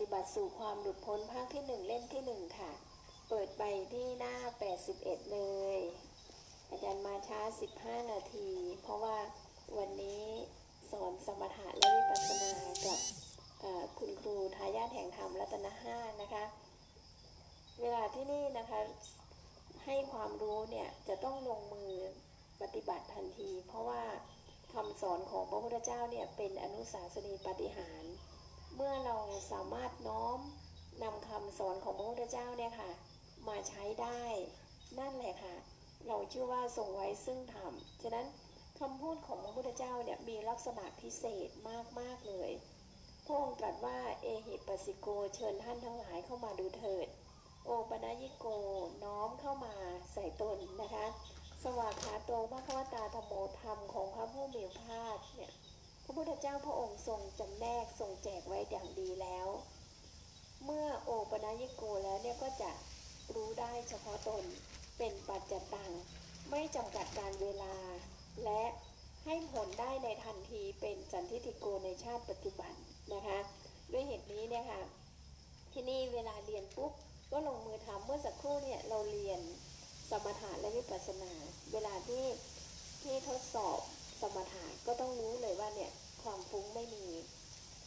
ฏิบัติสู่ความหลุดพ้นภาคที่หนึ่งเล่มที่หนึ่งค่ะ เปิดไปที่หน้า 81 เลย อาจารย์มาช้า 15 นาที เพราะว่าวันนี้สอนสมถะและวิปัสสนากับคุณครูทายาทแห่งธรรมรัตนห้านะคะ เวลาที่นี่นะคะให้ความรู้เนี่ยจะต้องลงมือปฏิบัติทันที เพราะว่าคำสอนของพระพุทธเจ้าเนี่ยเป็นอนุสาสนีปฏิหาร เมื่อเราสามารถน้อมนำคำสอนของพระพุทธเจ้าเนี่ยค่ะ มาใช้ได้ นั่นแหละค่ะ เราชื่อว่าทรงไว้ซึ่งธรรมฉะนั้นคำพูดของพระพุทธเจ้าเนี่ยมีลักษณะพิเศษมากๆเลยพระองค์ตรัสว่าเอหิปัสสิโกเชิญท่านทั้งหลายเข้ามาดูเถิด โอปนัญิโกน้อมเข้ามาใส่ตนนะคะ สวากขาโตพระควตาธรรมโมธรรมของพระผู้มีพระภาคเนี่ย พระพุทธเจ้าพระองค์ทรงจำแนกทรงแจกไว้อย่างดีแล้ว เมื่อโอปนัญิโกแล้วเนี่ยก็จะรู้ได้เฉพาะตนเป็นปัจจตัง ไม่จำกัดการเวลา และให้ผลได้ในทันทีเป็นสันทิติโกในชาติปัจจุบันนะคะ ด้วยเหตุนี้เนี่ยค่ะที่นี่เวลาเรียนปุ๊บก็ลงมือทำเมื่อสักครู่เนี่ยเราเรียนสมถะและวิปัสสนา เวลาที่ที่ทดสอบสมถะก็ต้องรู้เลยว่าเนี่ย ความฟุ้งไม่มี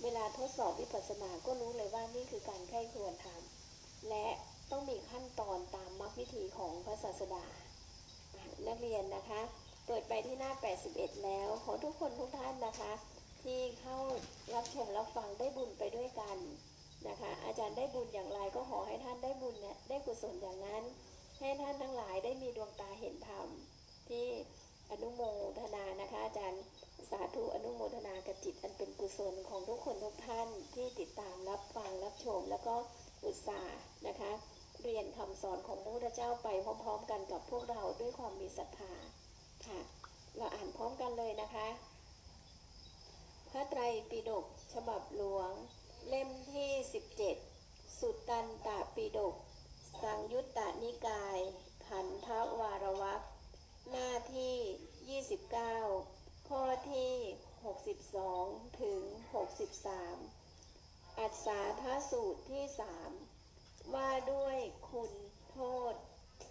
เวลาทดสอบวิปัสสนาก็รู้เลยว่านี่คือการใคร่ควญทำและต้องมีขั้นตอนตามมรรควิธีของพระศาสดา นักเรียนนะคะ เปิดไปที่หน้า 81 แล้ว ขอทุกคนทุกท่านนะคะ ที่เข้ารับชมรับฟังได้บุญไปด้วยกันนะคะ อาจารย์ได้บุญอย่างไรก็ขอให้ท่านได้บุญเนี่ยได้กุศลอย่างนั้น ให้ท่านทั้งหลายได้มีดวงตาเห็นธรรมที่อนุโมทนานะคะ อาจารย์ สาธุอนุโมทนากับจิตอันเป็นกุศลของทุกคนทุกท่านที่ติดตามรับฟังรับชม แล้วก็อุตส่าห์นะคะ เรียนคำสอนของพระพุทธเจ้าไปพร้อมๆ กันกับพวกเราด้วยความมีศรัทธาค่ะเราอ่านพร้อมกันเลยนะคะ พระไตรปิฎกฉบับหลวง เล่มที่ 17 สุตตันตปิฎกสังยุตตนิกายขันธวารวักหน้าที่ 29 ข้อที่ 62 ถึง 63 อัศาทสูตรที่3ว่าด้วยคุณโทษ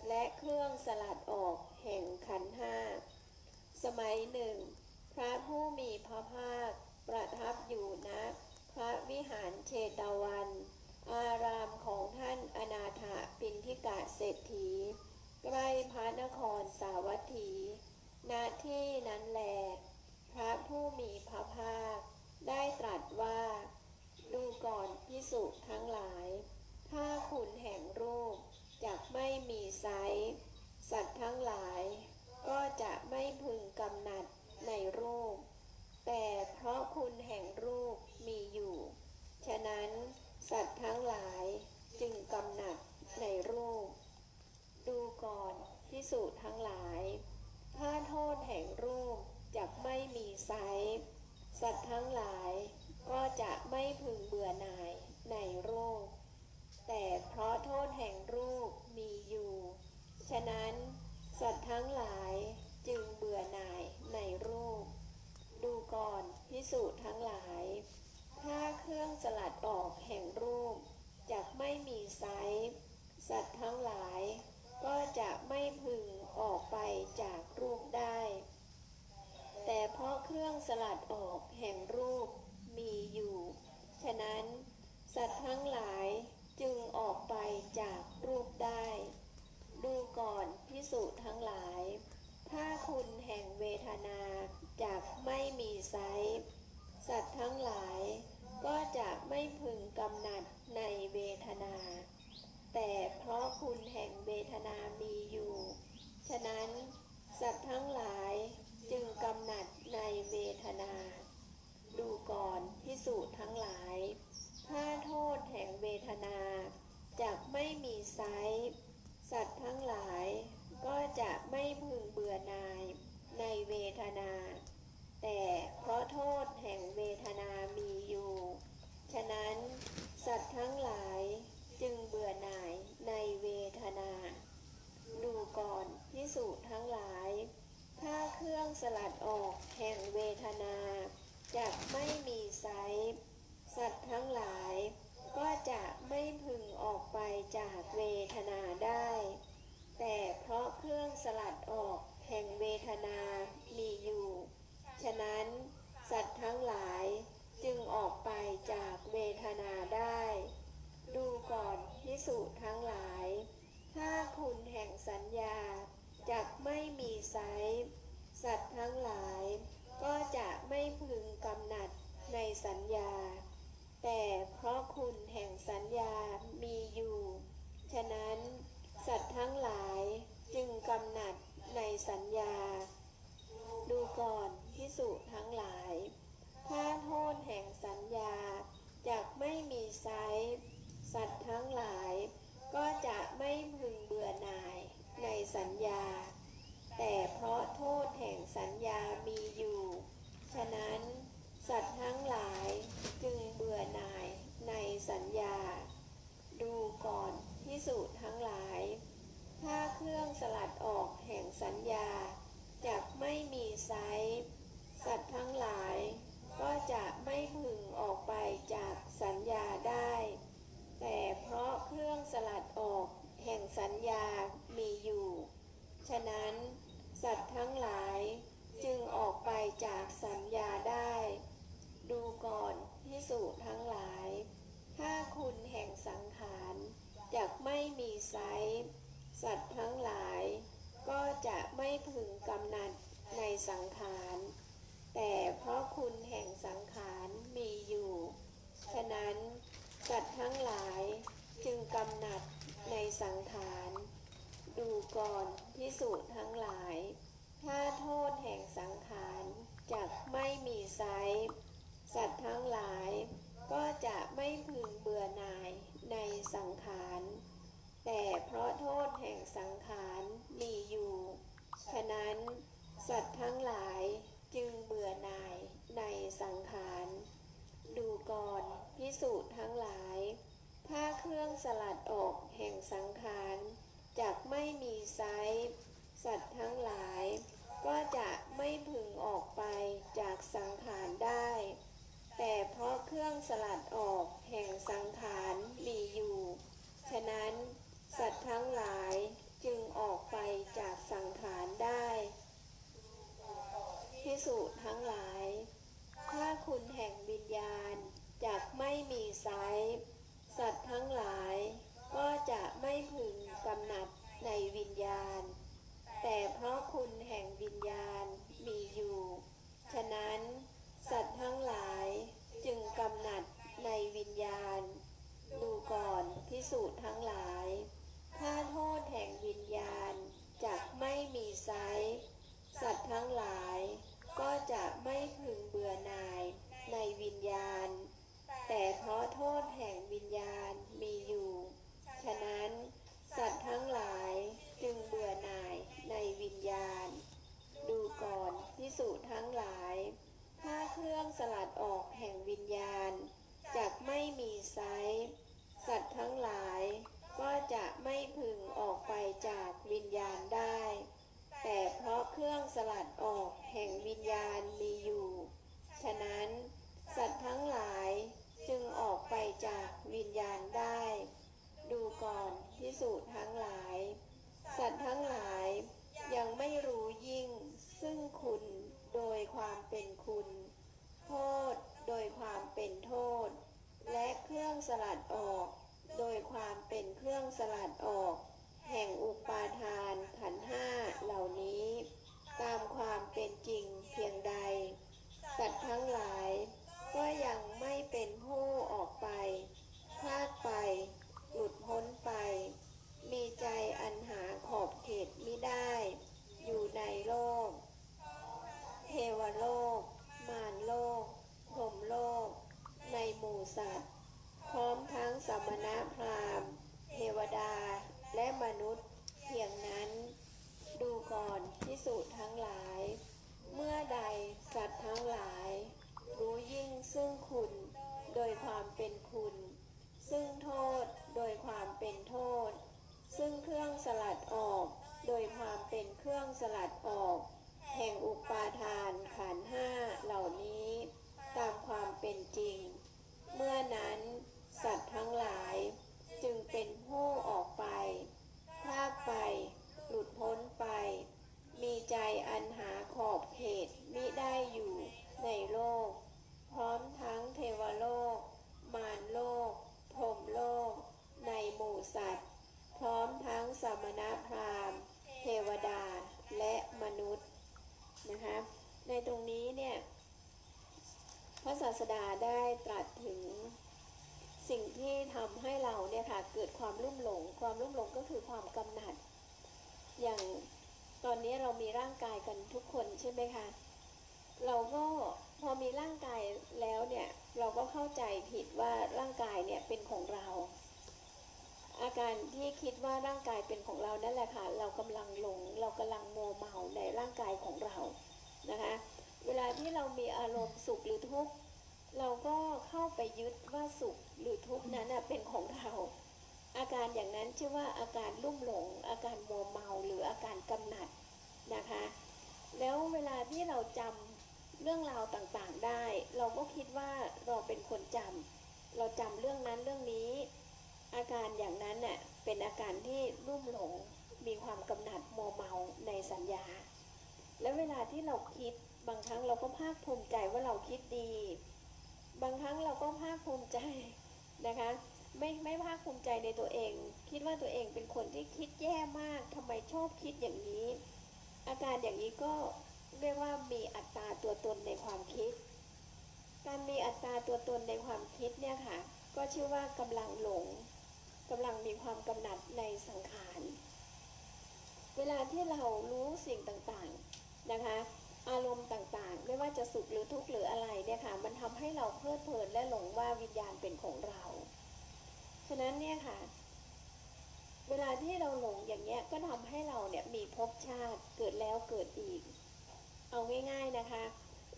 และเครื่องสลัดออกแห่งขันห้า สมัยหนึ่ง พระผู้มีพระภาคประทับอยู่ณพระวิหารเชตวัน อารามของท่านอนาถปินทิกะเศรษฐี ใกล้พระนครสาวัตถี ณที่นั้นแล พระผู้มีพระภาค ได้ตรัสว่า ดูก่อนพิสุทั้งหลาย ถ้าคุณแห่งรูปจักไม่มีไซส์สัตว์ทั้งหลาย ก็จะไม่พึงกำหนัดในรูป แต่เพราะคุณแห่งรูปมีอยู่ ฉะนั้นสัตว์ทั้งหลายจึงกำหนัด ในรูป ดูก่อนพิสูจน์ทั้งหลายถ้าโทษแห่งรูปจักไม่มีไซส์สัตว์ทั้งหลายก็จะไม่พึงเบื่อหน่ายในรูป แต่เพราะโทษแห่งรูปมีอยู่ ฉะนั้นสัตว์ทั้งหลายจึงเบื่อหน่ายในรูป ดูก่อนพิสูจน์ทั้งหลาย ถ้าเครื่องสลัดออกแห่งรูปจากไม่มีไซส์ สัตว์ทั้งหลายก็จะไม่ สูตรทั้งหลาย ผ้าเครื่องสลัดออกแห่งสัญญา สังฆา ระศาสดาได้ตรัสถึงสิ่งที่ทำให้เราเนี่ยค่ะเกิดความรุ่มหลง ความรุ่มหลงก็คือความกำหนัด อย่างตอนนี้เรามีร่างกายกันทุกคนใช่ไหมคะ เราก็พอมีร่างกายแล้วเนี่ยเราก็เข้าใจผิดว่าร่างกายเนี่ยเป็นของเรา อาการที่คิดว่าร่างกายเป็นของเรานั่นแหละค่ะ เรากำลังหลง เรากำลังโมเมาในร่างกายของเรานะคะ เวลาที่เรามีอารมณ์สุขหรือทุกข์เราก็เข้าไปยึดว่าสุขหรือทุกข์นั้นเป็นของเรา อาการอย่างนั้นชื่อว่าอาการลุ่มหลง อาการโมวเมาหรืออาการกำหนัดนะคะ แล้วเวลาที่เราจำเรื่องราวต่างๆได้ เราก็คิดว่าเราเป็นคนจำเราจำเรื่องนั้นเรื่องนี้ อาการอย่างนั้นน่ะเป็นอาการที่รุ่มหลงมีความกำหนัดโมวเมาในสัญญา แล้วเวลาที่เราคิด บางครั้งเราก็ภาคภูมิใจว่าเราคิดดี บางครั้งเราก็ภาคภูมิใจนะคะ ไม่ไม่ภาคภูมิใจในตัวเอง คิดว่าตัวเองเป็นคนที่คิดแย่มากทำไมชอบคิดอย่างนี้ อาการอย่างนี้ก็เรียกว่ามีอัตราตัวตนในความคิด การมีอัตราตัวตนในความคิดเนี่ยค่ะ ก็ชื่อว่ากำลังหลงกำลังมีความกำหนัดในสังขาร เวลาที่เรารู้สิ่งต่างๆนะคะ อารมณ์ต่างๆ ไม่ว่าจะสุขหรือทุกข์หรืออะไรเนี่ยค่ะ มันทำให้เราเพลิดเพลินและหลงว่าวิญญาณเป็นของเรา ฉะนั้นเนี่ยค่ะ เวลาที่เราหลงอย่างเงี้ยก็ทำให้เราเนี่ยมีภพชาติเกิดแล้วเกิดอีก เอาง่าย ๆนะคะ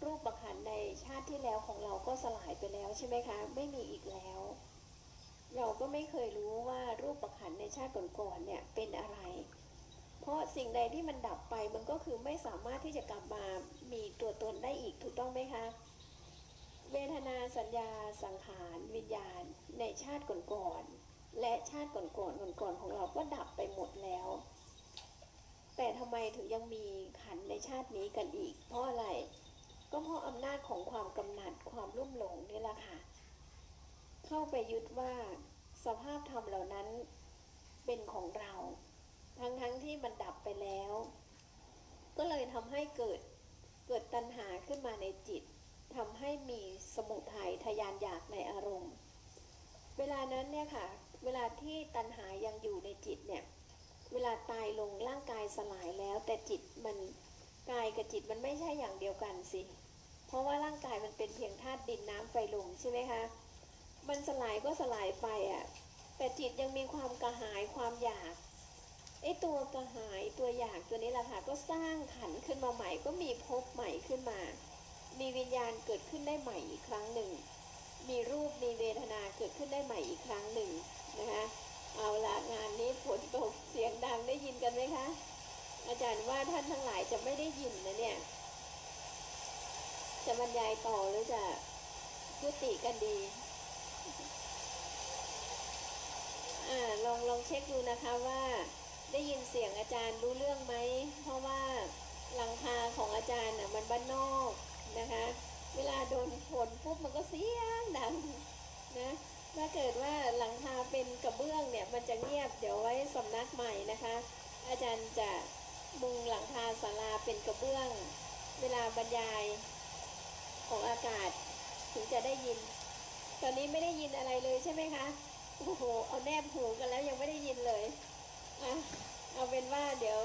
รูปประคันในชาติที่แล้วของเราก็สลายไปแล้วใช่ไหมคะ ไม่มีอีกแล้ว เราก็ไม่เคยรู้ว่ารูปประคันในชาติก่อนๆเนี่ยเป็นอะไร เพราะสิ่งใดที่มันดับไปมันก็คือไม่สามารถที่จะกลับมามีตัวตนได้อีกถูกต้องไหมคะ เวทนาสัญญาสังขารวิญญาณ ในชาติก่อนๆและชาติก่อนๆก่อนๆของเราก็ดับไปหมดแล้ว แต่ทำไมถึงยังมีขันในชาตินี้กันอีก เพราะอะไรก็เพราะอำนาจของความกำหนัดความรุ่มหลงนี่แหละค่ะ เข้าไปยึดว่าสภาพธรรมเหล่านั้นเป็นของเรา ทั้งๆทที่มันดับไปแล้ว ก็เลยทำให้เกิดเกิดตัณหาขึ้นมาในจิตทำให้มีสมุทัยทยานอยากในอารมณ์ เวลานั้นเนี่ยค่ะ เวลาที่ตัณหายังอยู่ในจิตเนี่ยเวลาตายลงร่างกายสลายแล้ว แต่จิตมันกายกับจิตมันไม่ใช่อย่างเดียวกันสิ เพราะว่าร่างกายมันเป็นเพียงธาตุดินน้ำไฟลมใช่ไหมคะมันสลายก็สลายไปอะ่ะแต่จิตยังมีความกระหายความอยาก ไอ้ตัวกระหายตัวอยากตัวนี้แหละค่ะก็สร้างขันขึ้นมาใหม่ก็มีภพใหม่ขึ้นมา มีวิญญาณเกิดขึ้นได้ใหม่อีกครั้งหนึ่ง มีรูปมีเวทนาเกิดขึ้นได้ใหม่อีกครั้งหนึ่งนะคะเอาละงานนี้ฝนตกเสียงดังได้ยินกันไหมคะอาจารย์ว่าท่านทั้งหลายจะไม่ได้ยินนะเนี่ย จะบรรยายต่อหรือจะยุติกันดีอ่าลองลองเช็คดูนะคะว่า ได้ยินเสียงอาจารย์รู้เรื่องไหม เพราะว่าหลังคาของอาจารย์น่ะมันบ้านนอกนะคะ เวลาโดนฝนปุ๊บมันก็เสียงดังนะถ้าเกิดว่าหลังคาเป็นกระเบื้องเนี่ยมันจะเงียบเดี๋ยวไว้สำนักใหม่นะคะ อาจารย์จะมุงหลังคาศาลาเป็นกระเบื้อง เวลาบรรยายของอากาศถึงจะได้ยิน ตอนนี้ไม่ได้ยินอะไรเลยใช่ไหมคะโอ้โหเอาแนบหูกันแล้วยังไม่ได้ยินเลย อะเอาเป็นว่าเดี๋ยว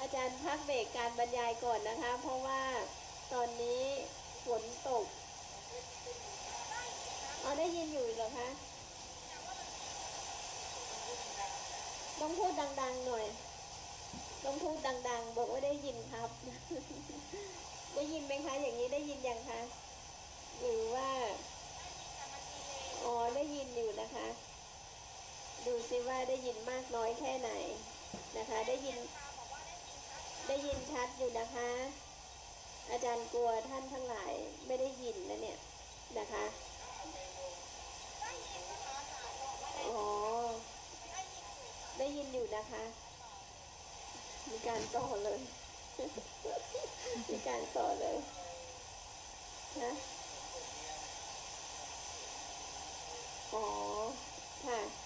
อาจารย์พักเบรกการบรรยายก่อนนะคะ เพราะว่าตอนนี้ฝนตกเอาได้ยินอยู่เหรอคะ ต้องพูดดัง ๆ หน่อย ต้องพูดดัง ๆ บอกว่าได้ยินครับ ได้ยินไหมคะ อย่างนี้ได้ยินยังคะ หรือว่า อ๋อ ได้ยินอยู่นะคะ ดูซิว่าได้ยินมากน้อยแค่ไหนนะคะ ได้ยินได้ยินชัดอยู่นะคะ อาจารย์กลัวท่านทั้งหลายไม่ได้ยินนะเนี่ยนะคะอ๋อได้ยินอยู่นะคะ มีการต่อเลย มีการต่อเลยนะอ๋อค่ะ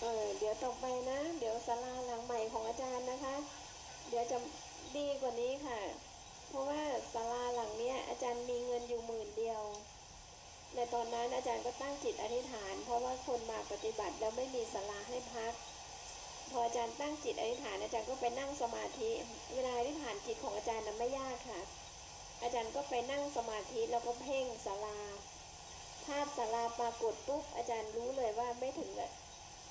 เออเดี๋ยวต่อไปนะ เดี๋ยวศาลาหลังใหม่ของอาจารย์นะคะ เดี๋ยวจะดีกว่านี้ค่ะ เพราะว่าศาลาหลังเนี้ยอาจารย์มีเงินอยู่หมื่นเดียวในตอนนั้นอาจารย์ก็ตั้งจิตอธิษฐาน เพราะว่าคนมาปฏิบัติแล้วไม่มีศาลาให้พัก พออาจารย์ตั้งจิตอธิษฐานอาจารย์ก็ไปนั่งสมาธิ เวลาอธิษฐานจิตของอาจารย์นั้นไม่ยากค่ะ อาจารย์ก็ไปนั่งสมาธิแล้วก็เพ่งศาลา ภาพศาลาปรากฏปุ๊บอาจารย์รู้เลยว่าไม่ถึงอะ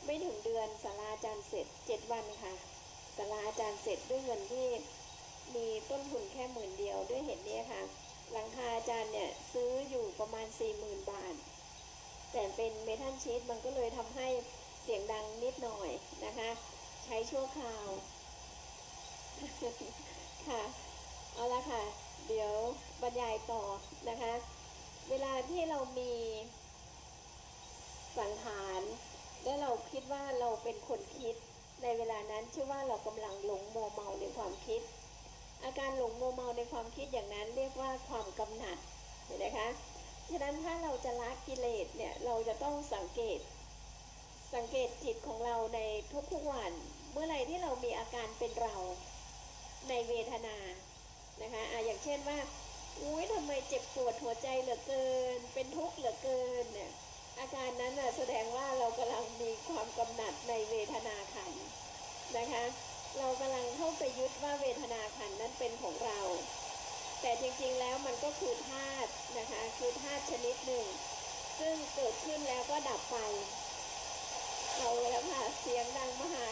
ไม่ถึงเดือนศาลาอาจารย์เสร็จเจ็ดวันค่ะศาลาอาจารย์เสร็จด้วยเงินที่มีต้นทุนแค่หมื่นเดียวด้วยเหตุนี้ค่ะ หลังคาอาจารย์เนี่ยซื้ออยู่ประมาณ4ี่หมื่นบาท แต่เป็นเมทัลชีตมันก็เลยทำให้เสียงดังนิดหน่อยนะคะ ใช้ชั่วคราว ค่ะ เอาละค่ะ เดี๋ยวบรรยายต่อนะคะ เวลาที่เรามีสังขาร และเราคิดว่าเราเป็นคนคิด ในเวลานั้นชื่อว่าเรากำลังหลงโมเมาในความคิด อาการหลงโมเมาในความคิดอย่างนั้นเรียกว่าความกำหนัดเห็นไหมคะฉะนั้นถ้าเราจะละกิเลสเนี่ยเราจะต้องสังเกต สังเกตจิตของเราในทุกๆวัน เมื่อไรที่เรามีอาการเป็นเราในเวทนานะคะอะอย่างเช่นว่าอุ้ยทำไมเจ็บปวดหัวใจเหลือเกิน เป็นทุกข์เหลือเกินเนี่ย อาการนั้นน่ะแสดงว่าเรากำลังมีความกำหนัดในเวทนาขันนะคะ เรากำลังเข้าไปยึดว่าเวทนาขันนั้นเป็นของเรา แต่จริงๆแล้วมันก็คือธาตุนะคะ คือธาตุชนิดหนึ่ง ซึ่งเกิดขึ้นแล้วก็ดับไปเอาแล้วค่ะเสียงดังมหา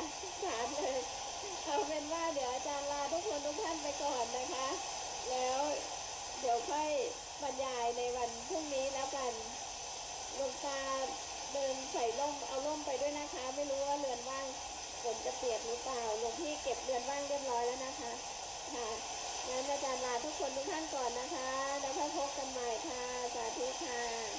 ศาลเลยเอาเป็นว่าเดี๋ยวอาจารย์ลาทุกคนทุกท่านไปก่อนนะคะ แล้วเดี๋ยวค่อยบรรยายในวันพรุ่งนี้แล้วกัน ลงตาเดินใส่ร่มเอาร่มไปด้วยนะคะ ไม่รู้ว่าเรือนว่างฝนจะเปียกหรือเปล่าหลวงพี่เก็บเรือนว่างเรียบร้อยแล้วนะคะ ค่ะงั้นอาจารย์ลาทุกคนทุกท่านก่อนนะคะ แล้วพบกันใหม่ค่ะ สาธุค่ะ